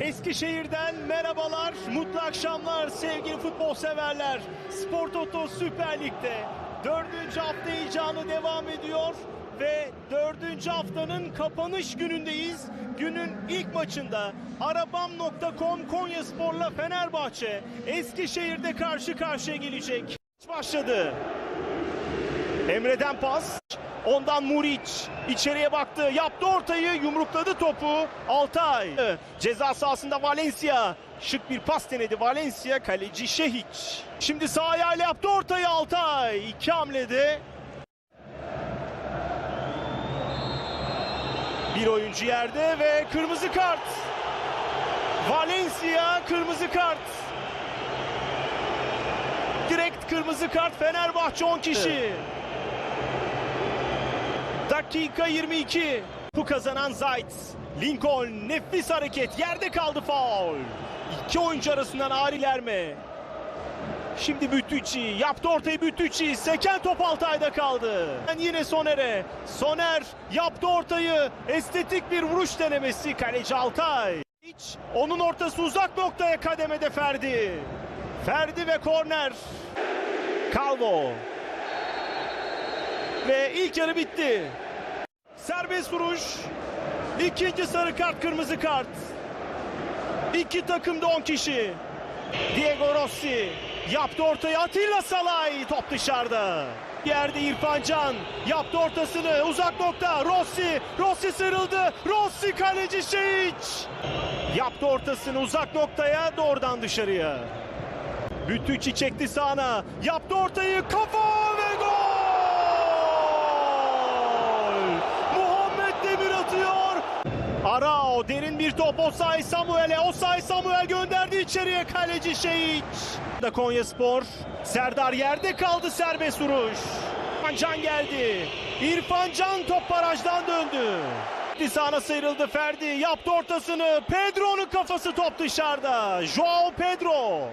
Eskişehir'den merhabalar, mutlu akşamlar sevgili futbol severler. Spor Toto Süper Lig'de dördüncü hafta heyecanı devam ediyor ve dördüncü haftanın kapanış günündeyiz. Günün ilk maçında Arabam.com Konya Spor'la Fenerbahçe Eskişehir'de karşı karşıya gelecek. Başladı. Emre'den pas. Ondan Muriç içeriye baktı. Yaptı ortayı. Yumrukladı topu. Altay. Ceza sahasında Valencia. Şık bir pas denedi Valencia. Kaleci Şehiç. Şimdi sağ ayağıyla yaptı ortayı Altay. İki hamlede. Bir oyuncu yerde ve kırmızı kart. Valencia kırmızı kart. Direkt kırmızı kart Fenerbahçe 10 kişi. Dakika 22. Bu kazanan Zayt. Lincoln nefis hareket. Yerde kaldı faul. İki oyuncu arasından ağır ilerme. Şimdi Bütüçi yaptı ortayı Bütüçi. Seken top Altay'da kaldı. Yine Soner'e. Soner yaptı ortayı. Estetik bir vuruş denemesi. Kaleci Altay. Hiç onun ortası uzak noktaya kademede Ferdi. Ferdi ve korner. Calvo. Ve ilk yarı bitti. Serbest vuruş. İkinci sarı kart, kırmızı kart. İki takımda 10 kişi. Diego Rossi yaptı ortayı. Atilla Salay top dışarıda. Yerde İrfan Can yaptı ortasını. Uzak nokta. Rossi. Rossi sıyrıldı. Rossi kaleci Şehiç. Yaptı ortasını uzak noktaya doğrudan dışarıya. Bütüçi çekti sağına. Yaptı ortayı. Kafa ve Arao derin bir top Osay Samuel'e. Osay Samuel gönderdi içeriye kaleci Şehiç. Da Konya Spor. Serdar yerde kaldı serbest vuruş. İrfan Can geldi. İrfan Can top barajdan döndü. Sağına sıyrıldı Ferdi. Yaptı ortasını. Pedro'nun kafası top dışarıda. Joao Pedro.